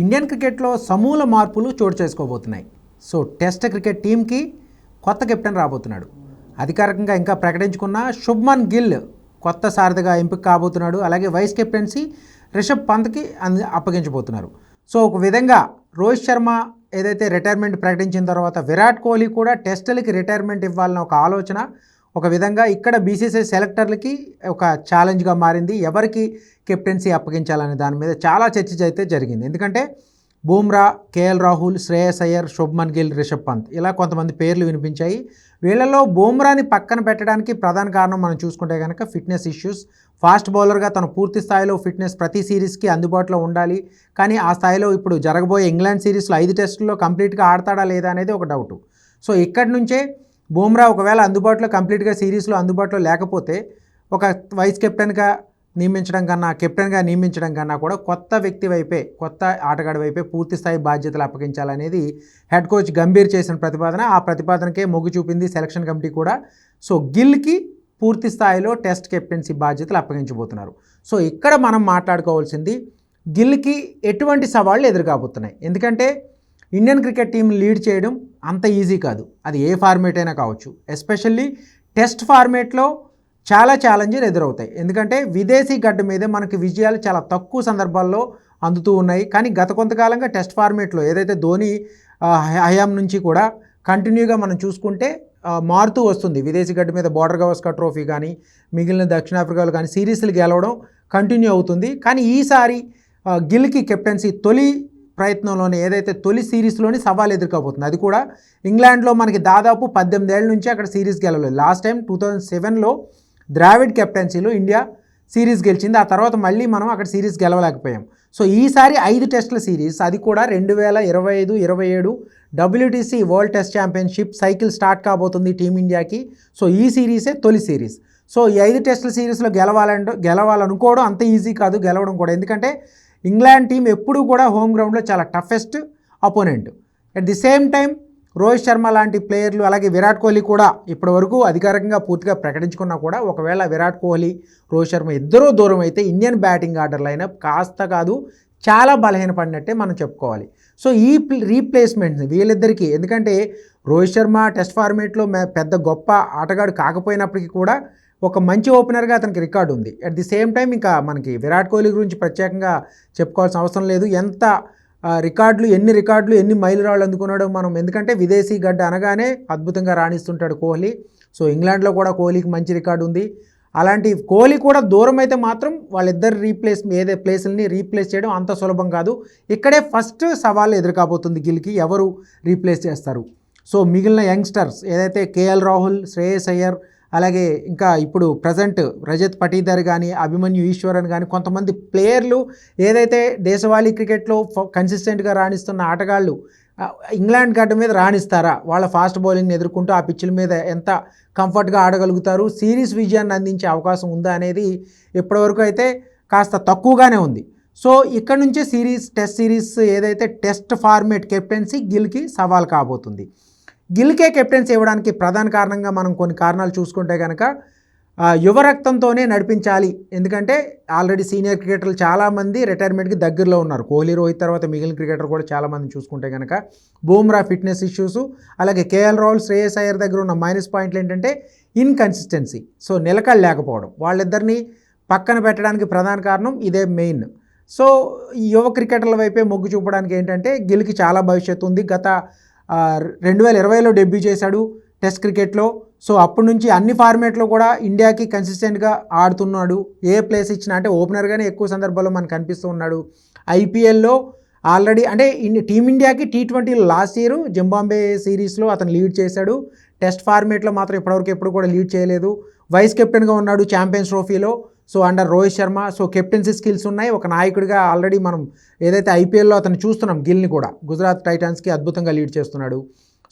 Indian క్రికెట్లో సమూల మార్పులు చోటు చేసుకోబోతున్నాయి. సో టెస్ట్ క్రికెట్ టీంకి కొత్త కెప్టెన్ రాబోతున్నాడు. అధికారికంగా ఇంకా ప్రకటించుకున్న శుభ్మన్ గిల్ కొత్త సారథిగా ఎంపిక కాబోతున్నాడు. అలాగే వైస్ కెప్టెన్సీ రిషబ్ పంత్కి అంది అప్పగించబోతున్నారు. సో ఒక విధంగా రోహిత్ శర్మ ఏదైతే రిటైర్మెంట్ ప్రకటించిన తర్వాత విరాట్ కోహ్లీ కూడా టెస్టులకి రిటైర్మెంట్ ఇవ్వాలన్న ఒక ఆలోచన ఒక విధంగా ఇక్కడ బీసీసీ సెలెక్టర్లకి ఒక ఛాలెంజ్గా మారింది. ఎవరికి కెప్టెన్సీ అప్పగించాలనే దాని మీద చాలా చర్చ అయితే జరిగింది. ఎందుకంటే బూమ్రా కేఎల్ రాహుల్ శ్రేయస్ అయ్యర్ శుభ్మన్ గిల్ రిషబ్ పంత్ ఇలా కొంతమంది పేర్లు వినిపించాయి. వీళ్ళలో బూమ్రాని పక్కన పెట్టడానికి ప్రధాన కారణం మనం చూసుకుంటే కనుక ఫిట్నెస్ ఇష్యూస్. ఫాస్ట్ బౌలర్గా తను పూర్తి స్థాయిలో ఫిట్నెస్ ప్రతి సిరీస్కి అందుబాటులో ఉండాలి. కానీ ఆ స్థాయిలో ఇప్పుడు జరగబోయే ఇంగ్లాండ్ సిరీస్లో ఐదు టెస్టుల్లో కంప్లీట్గా ఆడతాడా లేదా అనేది ఒక డౌట్. సో ఇక్కడి నుంచే బూమ్రా ఒకవేళ అందుబాటులో కంప్లీట్గా సిరీస్లో అందుబాటులో లేకపోతే ఒక వైస్ కెప్టెన్గా నియమించడం కన్నా కెప్టెన్గా నియమించడం కన్నా కూడా కొత్త వ్యక్తి వైపే కొత్త ఆటగాడి వైపే పూర్తి స్థాయి బాధ్యతలు అప్పగించాలనేది హెడ్ కోచ్ గంభీర్ చేసిన ప్రతిపాదన. ఆ ప్రతిపాదనకే మొగ్గు చూపింది సెలక్షన్ కమిటీ కూడా. సో గిల్కి పూర్తి స్థాయిలో టెస్ట్ కెప్టెన్సీ బాధ్యతలు అప్పగించబోతున్నారు. సో ఇక్కడ మనం మాట్లాడుకోవాల్సింది గిల్కి ఎటువంటి సవాళ్ళు ఎదురుకాబోతున్నాయి. ఎందుకంటే ఇండియన్ క్రికెట్ టీం లీడ్ చేయడం అంత ఈజీ కాదు. అది ఏ ఫార్మేట్ అయినా కావచ్చు. ఎస్పెషల్లీ టెస్ట్ ఫార్మేట్లో చాలా ఛాలెంజ్లు ఎదురవుతాయి. ఎందుకంటే విదేశీ గడ్డ మీద మనకి విజయాలు చాలా తక్కువ సందర్భాల్లో అందుతూ ఉన్నాయి. కానీ గత కొంతకాలంగా టెస్ట్ ఫార్మేట్లో ఏదైతే ధోని హయాం నుంచి కూడా కంటిన్యూగా మనం చూసుకుంటే మారుతూ వస్తుంది. విదేశీ గడ్డ మీద బార్డర్ గవస్కర్ ట్రోఫీ కానీ మిగిలిన దక్షిణాఫ్రికాలో కానీ సిరీస్లు గెలవడం కంటిన్యూ అవుతుంది. కానీ ఈసారి గిల్కి కెప్టెన్సీ తొలి ప్రయత్నంలోనే ఏదైతే తొలి సిరీస్లోని సవాల్ ఎదుర్కోబోతుంది. అది కూడా ఇంగ్లాండ్లో మనకి దాదాపు పద్దెనిమిది ఏళ్ళ నుంచి అక్కడ సిరీస్ గెలవలేదు. లాస్ట్ టైం టూ థౌజండ్ సెవెన్లో ద్రావిడ్ కెప్టెన్సీలో ఇండియా సిరీస్ గెలిచింది. ఆ తర్వాత మళ్ళీ మనం అక్కడ సిరీస్ గెలవలేకపోయాం. సో ఈసారి ఐదు టెస్టుల సిరీస్. అది కూడా రెండు వేల ఇరవై ఐదు ఇరవై ఏడు WTC world test championship cycle start కాబోతుంది టీమిండియాకి. సో ఈ సిరీసే తొలి సిరీస్. సో ఈ ఐదు టెస్టుల సిరీస్లో గెలవాలంటే గెలవాలనుకోవడం అంత ఈజీ కాదు. గెలవడం కూడా. ఎందుకంటే ఇంగ్లాండ్ టీం ఎప్పుడూ కూడా హోమ్ గ్రౌండ్లో చాలా toughest opponent. At the same time Rohit Sharma లాంటి ప్లేయర్లు అలాగే విరాట్ కోహ్లీ కూడా ఇప్పటివరకు అధికారికంగా పూర్తిగా ప్రకటించుకున్నా కూడా ఒకవేళ విరాట్ కోహ్లీ రోహిత్ శర్మ ఇద్దరూ దూరం అయితే ఇండియన్ బ్యాటింగ్ ఆర్డర్ లైనప్ కాస్త కాదు చాలా బలహీనపడినట్టే మనం చెప్పుకోవాలి. సో ఈ రీప్లేస్మెంట్స్ వీళ్ళిద్దరికీ ఎందుకంటే రోహిత్ శర్మ టెస్ట్ ఫార్మేట్లో మే- పెద్ద గొప్ప ఆటగాడు కాకపోయినప్పటికీ కూడా ఒక మంచి ఓపెనర్గా అతనికి రికార్డు ఉంది. అట్ ది సేమ్ టైం ఇంకా మనకి విరాట్ కోహ్లీ గురించి ప్రత్యేకంగా చెప్పుకోవాల్సిన అవసరం లేదు. ఎంత రికార్డులు ఎన్ని రికార్డులు ఎన్ని మైలురాళ్ళు అందుకున్నాడో మనం ఎందుకంటే విదేశీ గడ్డ అనగానే అద్భుతంగా రాణిస్తుంటాడు కోహ్లీ. సో ఇంగ్లాండ్లో కూడా కోహ్లీకి మంచి రికార్డు ఉంది. అలాంటి కోహ్లీ కూడా దూరం అయితే మాత్రం వాళ్ళిద్దరు రీప్లేస్ ఏదే ప్లేసుల్ని రీప్లేస్ చేయడం అంత సులభం కాదు. ఇక్కడే ఫస్ట్ సవాల్ ఎదురుకాబోతుంది గిల్కి ఎవరు రీప్లేస్ చేస్తారు? సో మిగిలిన యంగ్స్టర్స్ ఏదైతే కేఎల్ రాహుల్ శ్రేయస్ అయ్యర్ అలాగే ఇంకా ఇప్పుడు ప్రజెంట్ రజత్ పటీదర్ కానీ అభిమన్యు ఈశ్వరన్ కానీ కొంతమంది ప్లేయర్లు ఏదైతే దేశవాళీ క్రికెట్లో కన్సిస్టెంట్గా రాణిస్తున్న ఆటగాళ్ళు ఇంగ్లాండ్ గడ్డ మీద రాణిస్తారా? వాళ్ళ ఫాస్ట్ బౌలింగ్ని ఎదుర్కొంటూ ఆ పిచ్చుల మీద ఎంత కంఫర్ట్గా ఆడగలుగుతారు? సిరీస్ విజయాన్ని అందించే అవకాశం ఉందా అనేది ఇప్పటివరకు అయితే కాస్త తక్కువగానే ఉంది. సో ఇక్కడ నుంచే సిరీస్ టెస్ట్ సిరీస్ ఏదైతే టెస్ట్ ఫార్మేట్ కెప్టెన్సీ గిల్కి సవాల్ కాబోతుంది. గిల్కే కెప్టెన్సీ ఇవ్వడానికి ప్రధాన కారణంగా మనం కొన్ని కారణాలు చూసుకుంటే కనుక యువరక్తంతోనే యువ రక్తంతోనే నడిపించాలి. ఎందుకంటే ఆల్రెడీ సీనియర్ క్రికెటర్లు చాలామంది రిటైర్మెంట్కి దగ్గరలో ఉన్నారు. కోహ్లీ రోహిత్ తర్వాత మిగిలిన క్రికెటర్ కూడా చాలామంది చూసుకుంటే కనుక బూమ్రా ఫిట్నెస్ ఇష్యూస్ అలాగే కేఎల్ రాహుల్ శ్రేయస్ అయ్యర్ దగ్గర ఉన్న మైనస్ పాయింట్లు ఏంటంటే ఇన్కన్సిస్టెన్సీ. సో నిలకడ లేకపోవడం. వాళ్ళిద్దరిని పక్కన పెట్టడానికి ప్రధాన కారణం ఇదే మెయిన్. సో ఈ యువ క్రికెటర్ల వైపే మొగ్గు చూపడానికి ఏంటంటే గిల్కి చాలా భవిష్యత్తు ఉంది. గత రెండు వేల ఇరవైలో డెబ్యూ చేశాడు టెస్ట్ క్రికెట్లో. సో అప్పటి నుంచి అన్ని ఫార్మేట్లో కూడా ఇండియాకి కన్సిస్టెంట్గా ఆడుతున్నాడు. ఏ ప్లేస్ ఇచ్చినా అంటే ఓపెనర్గానే ఎక్కువ సందర్భాల్లో మనకు కనిపిస్తూ ఉన్నాడు. ఐపీఎల్లో ఆల్రెడీ అంటే టీమిండియాకి T twenty last year Zimbabwe సిరీస్లో అతను లీడ్ చేశాడు. టెస్ట్ ఫార్మేట్లో మాత్రం ఇప్పటివరకు ఎప్పుడు కూడా లీడ్ చేయలేదు. వైస్ కెప్టెన్గా ఉన్నాడు ఛాంపియన్స్ ట్రోఫీలో. So under Rohit Sharma so captaincy skills ఉన్నాయి. ఒక నాయకుడిగా ఆల్రెడీ మనం ఏదైతే ఐపీఎల్లో అతను చూస్తున్నాం గిల్ని కూడా. గుజరాత్ టైటాన్స్కి అద్భుతంగా లీడ్ చేస్తున్నాడు.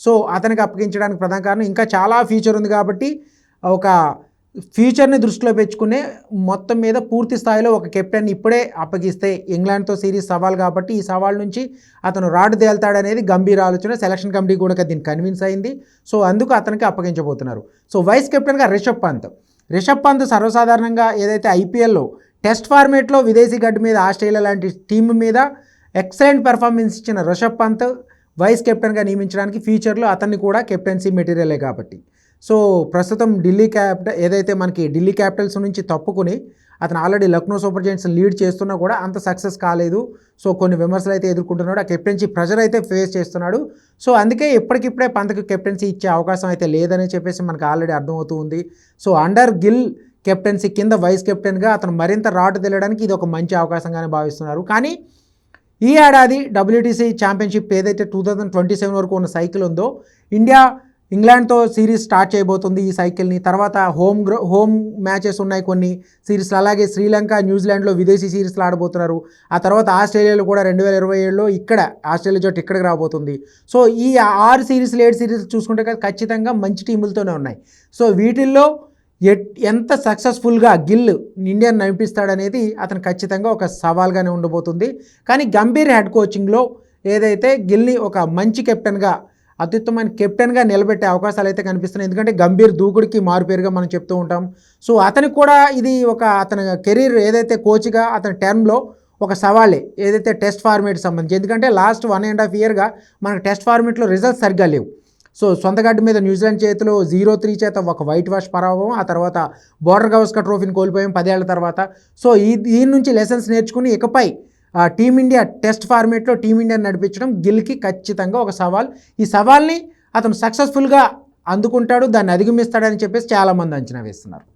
సో అతనికి అప్పగించడానికి ప్రధాన కారణం ఇంకా చాలా ఫ్యూచర్ ఉంది కాబట్టి ఒక ఫ్యూచర్ని దృష్టిలో పెంచుకునే మొత్తం మీద పూర్తి స్థాయిలో ఒక కెప్టెన్ ఇప్పుడే అప్పగిస్తే ఇంగ్లాండ్తో సిరీస్ సవాల్ కాబట్టి ఈ సవాల్ నుంచి అతను రాడ్ తేల్తాడనేది గంభీర ఆలోచన. సెలక్షన్ కమిటీ కూడా దీన్ని కన్విన్స్ అయింది. సో అందుకు అతనికి అప్పగించబోతున్నారు. సో వైస్ కెప్టెన్గా రిషబ్ పంత్. రిషబ్ పంత్ సర్వసాధారణంగా ఏదైతే ఐపీఎల్లో టెస్ట్ ఫార్మేట్లో విదేశీ గడ్డ మీద ఆస్ట్రేలియా లాంటి టీం మీద ఎక్సలెంట్ పెర్ఫార్మెన్స్ ఇచ్చిన రిషబ్ పంత్ వైస్ కెప్టెన్గా నియమించడానికి ఫ్యూచర్లో అతన్ని కూడా కెప్టెన్సీ మెటీరియలే కాబట్టి. సో ప్రస్తుతం ఢిల్లీ క్యాపిటల్ ఏదైతే మనకి ఢిల్లీ క్యాపిటల్స్ నుంచి తప్పుకుని అతను already Lucknow Super Giants lead చేస్తున్నా కూడా అంత సక్సెస్ కాలేదు. సో కొన్ని విమర్శలు అయితే ఎదుర్కొంటున్నాడు. ఆ కెప్టెన్సీ ప్రెజర్ అయితే ఫేస్ చేస్తున్నాడు. సో అందుకే ఇప్పటికిప్పుడే పంతకు కెప్టెన్సీ ఇచ్చే అవకాశం అయితే లేదని చెప్పేసి మనకు ఆల్రెడీ అర్థమవుతూ ఉంది. సో అండర్ గిల్ కెప్టెన్సీ కింద వైస్ కెప్టెన్గా అతను మరింత రాటు తెలియడానికి ఇది ఒక మంచి అవకాశంగానే భావిస్తున్నారు. కానీ ఈ ఏడాది డబ్ల్యూటీసీ ఛాంపియన్షిప్ ఏదైతే టూ థౌజండ్ ట్వంటీ సెవెన్ వరకు ఉన్న సైకిల్ ఉందో ఇండియా ఇంగ్లాండ్తో సిరీస్ స్టార్ట్ చేయబోతుంది ఈ సైకిల్ని. తర్వాత హోమ్ గ్రో హోమ్ మ్యాచెస్ ఉన్నాయి కొన్ని సిరీస్లు. అలాగే శ్రీలంక న్యూజిలాండ్లో విదేశీ సిరీస్లు ఆడబోతున్నారు. ఆ తర్వాత ఆస్ట్రేలియాలో కూడా రెండు వేల ఇరవై ఏడులో ఇక్కడ ఆస్ట్రేలియా జట్టు ఇక్కడికి రాబోతుంది. సో ఈ ఆరు సిరీస్లు ఏడు సిరీస్ చూసుకుంటే కదా ఖచ్చితంగా మంచి టీములతోనే ఉన్నాయి. సో వీటిల్లో ఎట్ ఎంత సక్సెస్ఫుల్గా గిల్ ఇండియన్ నడిపిస్తాడనేది అతను ఖచ్చితంగా ఒక సవాల్గానే ఉండబోతుంది. కానీ గంభీర్ హెడ్ కోచింగ్లో ఏదైతే గిల్ని ఒక మంచి కెప్టెన్గా అత్యుత్తమైన కెప్టెన్గా నిలబెట్టే అవకాశాలు అయితే కనిపిస్తున్నాయి. ఎందుకంటే గంభీర్ దూకుడికి మారుపేరుగా మనం చెప్తూ ఉంటాం. సో అతనికి కూడా ఇది ఒక అతని కెరీర్ ఏదైతే కోచ్గా అతని టర్మ్లో ఒక సవాలే ఏదైతే టెస్ట్ ఫార్మేట్ సంబంధించి. ఎందుకంటే లాస్ట్ వన్ అండ్ హాఫ్ ఇయర్గా మనకు టెస్ట్ ఫార్మేట్లో రిజల్ట్స్ సరిగ్గా లేవు. సో సొంతగడ్డ మీద న్యూజిలాండ్ చేతిలో జీరో త్రీ చేత ఒక వైట్ వాష్ పరాభవం ఆ తర్వాత బోర్డర్ గవస్కర్ ట్రోఫీని కోల్పోయాం పదేళ్ళ తర్వాత. సో ఈ దీని నుంచి లెసన్స్ నేర్చుకుని ఇకపై టీమిండియా టెస్ట్ ఫార్మేట్లో టీమిండియా నడిపించడం గిల్కి ఖచ్చితంగా ఒక సవాల్. ఈ సవాల్ని అతను సక్సెస్ఫుల్గా అందుకుంటాడు దాన్ని అధిగమిస్తాడని చెప్పేసి చాలామంది అంచనా వేస్తున్నారు.